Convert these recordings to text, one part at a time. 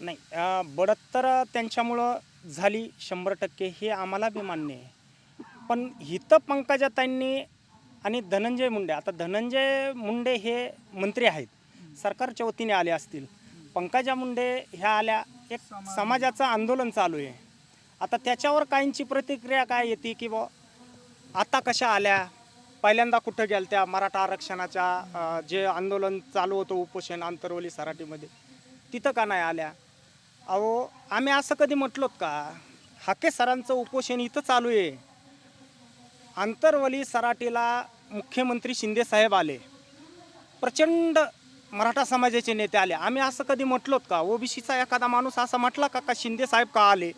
नाही अं, बढत्तर त्यांच्यामुळं झाली शंभर टक्के हे आम्हाला बी मान्य आहे. पण हिथं पंकजाताईंनी आणि धनंजय मुंडे आता धनंजय मुंडे हे मंत्री आहेत. सरकारच्या वतीने आले असतील. पंकजा मुंडे ह्या आल्या एक समाजाचं आंदोलन चालू आहे. आता त्याच्यावर काहींची प्रतिक्रिया काय येते की बा आता कशा आल्या? पहिल्यांदा कुठं गेल्या त्या मराठा आरक्षणाच्या अं, जे आंदोलन चालू होतं उपोषण आंतरवली सराटीमध्ये तिथं का नाही आल्या? अहो आम्ही असं कधी म्हटलोत का? हाके सरांचं उपोषण इथं चालू आहे. आंतरवली सराटीला मुख्यमंत्री शिंदे साहेब आले. प्रचंड मराठा समाजाचे नेते आले. आम्ही असं कधी म्हटलोत का? ओबीसीचा एखादा माणूस असं म्हटला का का शिंदे साहेब का आले?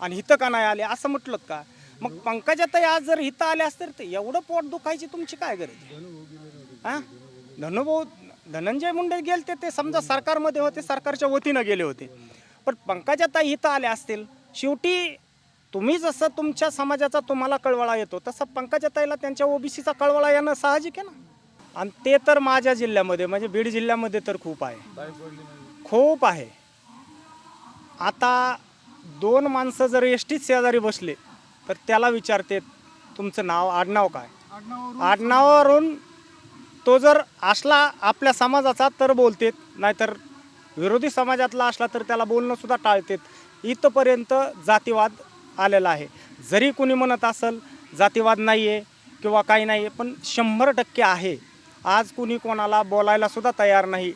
आणि इथं का नाही आले? असं म्हटलोत का? मग पंकजाताई आज जर इथं आले असतील तर एवढं पोट दुखायची तुमची काय गरज आहे? धनुभाऊ धनंजय मुंडे गेलते ते समजा सरकारमध्ये होते सरकारच्या वतीनं गेले होते. पण पंकजाताई इथं आल्या असतील. शेवटी तुम्ही जसं तुमच्या समाजाचा तुम्हाला कळवळा येतो तसं पंकजाताईला त्यांच्या ओबीसीचा कळवळा येणं साहजिक आहे ना? आणि ते तर माझ्या जिल्ह्यामध्ये म्हणजे बीड जिल्ह्यामध्ये तर खूप आहे. खूप आहे. आता दोन माणसं जर एस टीत शेजारी बसले तर त्याला विचारते तुमचं नाव आडनाव काय? आडनावावरून तो जर असला आपल्या समाजाचा तर बोलतेत नाहीतर विरोधी समाजातला असला तर त्याला बोलणंसुद्धा टाळतेत. इथपर्यंत जातीवाद आलेला आहे. जरी कुणी म्हणत असेल जातीवाद नाही आहे किंवा काही नाही आहे पण शंभर टक्के आहे. आज कुणी कोणाला बोलायलासुद्धा तयार नाही.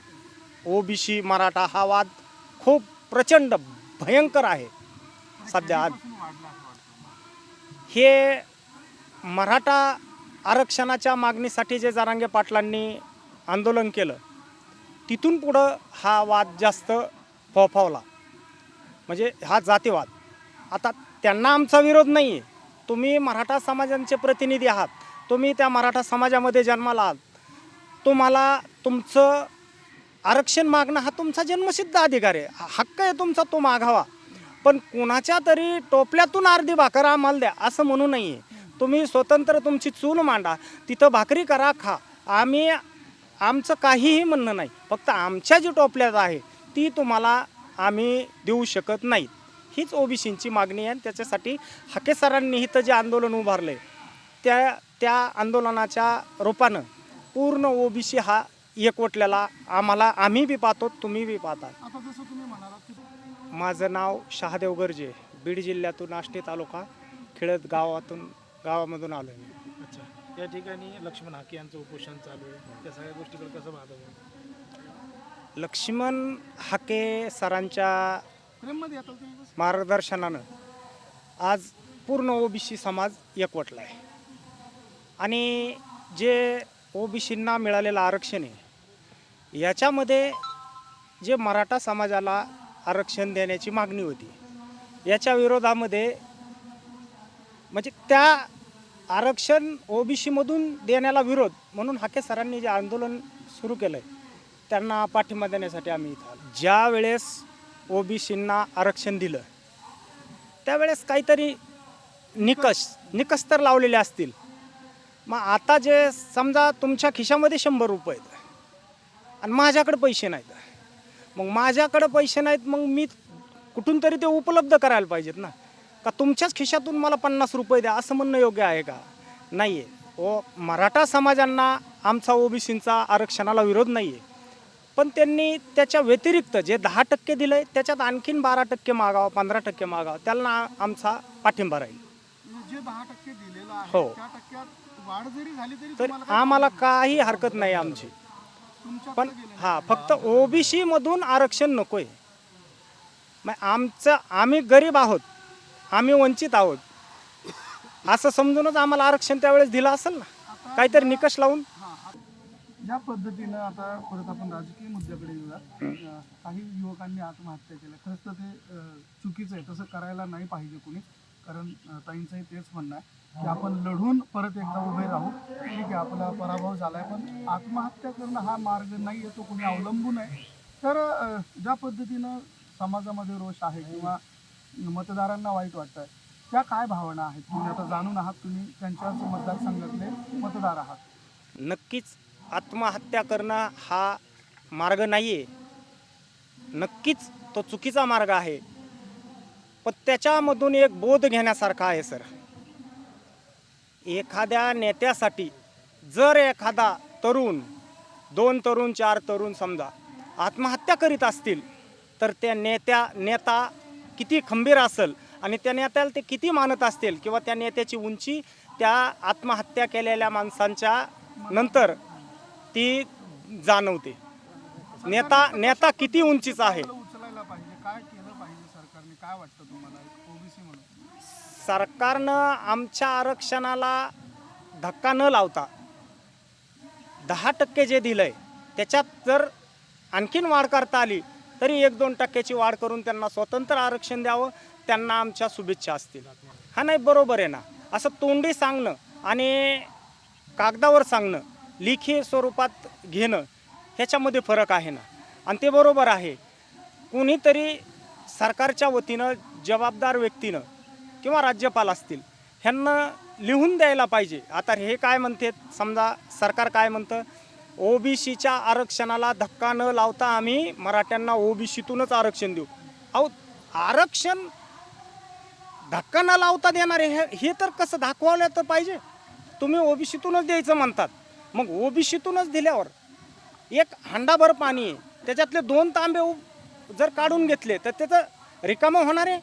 ओबीसी मराठा हा वाद खूप प्रचंड भयंकर आहे. सध्या आज. हे मराठा आरक्षणाच्या मागणीसाठी जे जारांगे पाटलांनी आंदोलन केलं तिथून पुढं हा वाद जास्त फोफावला. म्हणजे हा जातीवाद. आता त्यांना आमचा विरोध नाही आहे तुम्ही मराठा समाजांचे प्रतिनिधी आहात. तुम्ही त्या मराठा समाजामध्ये जन्माला आहात. तुम्हाला तुमचं आरक्षण मागणं हा तुमचा जन्मसिद्ध अधिकार आहे. हा- हक्क आहे तुमचा तो मागावा. पण कुणाच्या तरी टोपल्यातून अर्धी भाकर आम्हाला द्या असं म्हणू नाही आहे तुम्ही स्वतंत्र तुमची चूल मांडा. तिथं भाकरी करा खा. आम्ही आमचं काहीही म्हणणं नाही. फक्त आमच्या जी टोपल्यात आहे ती तुम्हाला आम्ही देऊ शकत नाहीत हीच ओबीसींची मागणी आहे आणि त्याच्यासाठी हाके सरांनी इथं जे आंदोलन उभारलं आहे त्या त्या आंदोलनाच्या रूपानं पूर्ण ओबीसी हा एकवटलेला आम्हाला आम्ही बी पाहतो तुम्ही बी पाहता. माझं नाव शहादेव गर्जे बीड जिल्ह्यातून आष्टी तालुका खेळत गावातून गावामधून आलो आहे अच्छा. या ठिकाणी लक्ष्मण हाके यांचं उपोषण चालू आहे. त्या सगळ्या गोष्टीकडे कसं पाहता लक्ष्मण हाके सरांच्या प्रेममध्ये येतात तुम्ही बस. मार्गदर्शनानं आज पूर्ण ओबीसी समाज एकवटला आहे. आणि जे ओबीसींना मिळालेलं आरक्षण आहे याच्यामध्ये जे मराठा समाजाला आरक्षण देण्याची मागणी होती याच्या विरोधामध्ये म्हणजे त्या आरक्षण ओबीसीमधून देण्याला विरोध म्हणून हाके सरांनी जे आंदोलन सुरू केलं आहे त्यांना पाठिंबा देण्यासाठी आम्ही इथं आलो. ज्या वेळेस ओबीसींना आरक्षण दिलं त्यावेळेस काहीतरी निकष निकष तर लावलेले असतील. मग आता जे समजा तुमच्या खिशामध्ये शंभर रुपये आहेत आणि माझ्याकडे पैसे नाहीत मग माझ्याकडं पैसे नाहीत मग मी कुठून तरी ते उपलब्ध करायला पाहिजेत ना? का तुमच्याच खिशातून मला पन्नास रुपये द्या असं म्हणणं योग्य आहे का? नाही आहे ओ मराठा समाजांना आमचा ओबीसींचा आरक्षणाला विरोध नाही आहे पण त्यांनी त्याच्या व्यतिरिक्त जे दहा टक्के दिलं आहे त्याच्यात आणखीन बारा टक्के मागावं पंधरा टक्के मागावं त्यांना आमचा पाठिंबा राहील. जे दहा टक्के दिलेलं आहे हो. त्या टक्क्यात वाढ जरी झाली तरी तर तुम्हाला काय आम्हाला काही हरकत नाही आमची. तुमच्याकडे पण गेलं. हा फक्त ओबीसी मधून आरक्षण नकोय. मग आमचं आम्ही गरीब आहोत. आम्ही वंचित आहोत. असं समजूनच आम्हाला आरक्षण त्यावेळेस दिलं असेल ना? काहीतरी निकष लावून. हा, ज्या पद्धतीनं आता परत आपण राजकीय मुद्द्याकडे येऊया काही युवकांनी आत्महत्या केल्या. खरंच तर ते चुकीचं आहे. तसं करायला नाही पाहिजे कुणी. कारण ताईंचंही तेच म्हणणं आहे की आपण लढून परत एकदा उभे राहू. ठीक आहे आपला पराभव झालाय. पण आत्महत्या करणं हा मार्ग नाही आहे तो कुणी अवलंबून आहे. तर ज्या पद्धतीनं समाजामध्ये रोष आहे किंवा मतदारांना वाईट वाटतं आहे त्या काय भावना आहेत? तुम्ही आता जाणून आहात तुम्ही त्यांच्याच मतदारसंघातले मतदार आहात. नक्कीच आत्महत्या करणं हा मार्ग नाही आहे नक्कीच तो चुकीचा मार्ग आहे. पण त्याच्यामधून एक बोध घेण्यासारखा आहे सर. एखाद्या नेत्यासाठी जर एखादा तरुण दोन तरुण चार तरुण समजा आत्महत्या करीत असतील तर त्या नेत्या नेता किती खंबीर असेल आणि त्या नेत्याला ते किती मानत असतील किंवा त्या नेत्याची उंची त्या आत्महत्या केलेल्या माणसांच्या नंतर ती जाणवते. नेता नेता किती उंचीचा आहे? सरकारनं? आमच्या आरक्षणाला धक्का न लावता दहा टक्के जे दिलं आहे त्याच्यात जर आणखीन वाढ करता आली तरी एक दोन टक्क्याची वाढ करून त्यांना स्वतंत्र आरक्षण द्यावं त्यांना आमच्या शुभेच्छा असतील. हा नाही बरोबर आहे ना. असं तोंडी सांगणं आणि कागदावर सांगणं लिखी स्वरूपात घेणं ह्याच्यामध्ये फरक आहे ना. आणि ते बरोबर आहे. कुणीतरी सरकारच्या वतीनं जबाबदार व्यक्तीनं किंवा राज्यपाल असतील ह्यांना लिहून द्यायला पाहिजे. आता हे काय म्हणते समजा सरकार काय म्हणतं? ओबीसीच्या आरक्षणाला धक्का न लावता आम्ही मराठ्यांना ओबीसीतूनच आरक्षण देऊ. अहो आरक्षण धक्का न लावता देणार हे हे तर कसं दाखवलं तर पाहिजे? तुम्ही ओबीसीतूनच द्यायचं म्हणतात. मग ओबीसीतूनच दिल्यावर एक हांडाभर पाणी आहे. त्याच्यातले दोन तांबे जर काढून घेतले तर त्याचं रिकामं होणार आहे?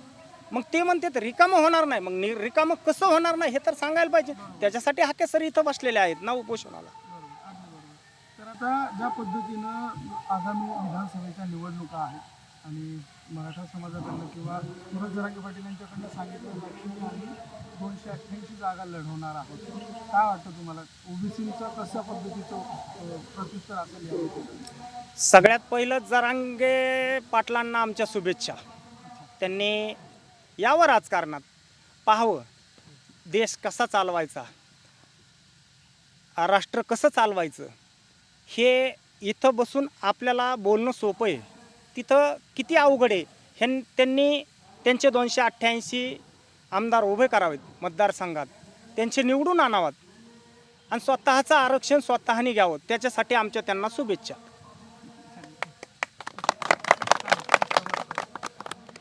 मग ते म्हणते तर रिकामं होणार नाही. मग रिकामं कसं होणार नाही हे तर सांगायला पाहिजे. त्याच्यासाठी हाके सर इथं बसलेले आहेत ना उपोषणाला बरोबर अगदी बरोबर तर आता ज्या पद्धतीनं आगामी विधानसभेच्या निवडणुका आहेत आणि मराठा समाजाकडनं किंवा सुरज जरांगे पाटील यांच्याकडनं सांगितलं जातं की आम्ही दोनशे अठ्ठ्याऐंशी जागा लढवणार आहोत. काय वाटतं तुम्हाला? ओबीसीचं कशा पद्धतीचं प्रत्युत्तर असेल सगळ्यात पहिलं जरांगे पाटलांना आमच्या शुभेच्छा. त्यांनी यावं राजकारणात पाहावं. देश कसा चालवायचा? राष्ट्र कसं चालवायचं? हे इथं बसून आपल्याला बोलणं सोपं आहे. तिथं किती अवघड आहे? हे त्यांनी त्यांचे दोनशे अठ्ठ्याऐंशी आमदार उभे करावेत मतदारसंघात. त्यांचे निवडून आणावात. आणि स्वतःचं आरक्षण स्वतःने घ्यावं. त्याच्यासाठी आमच्या त्यांना शुभेच्छा.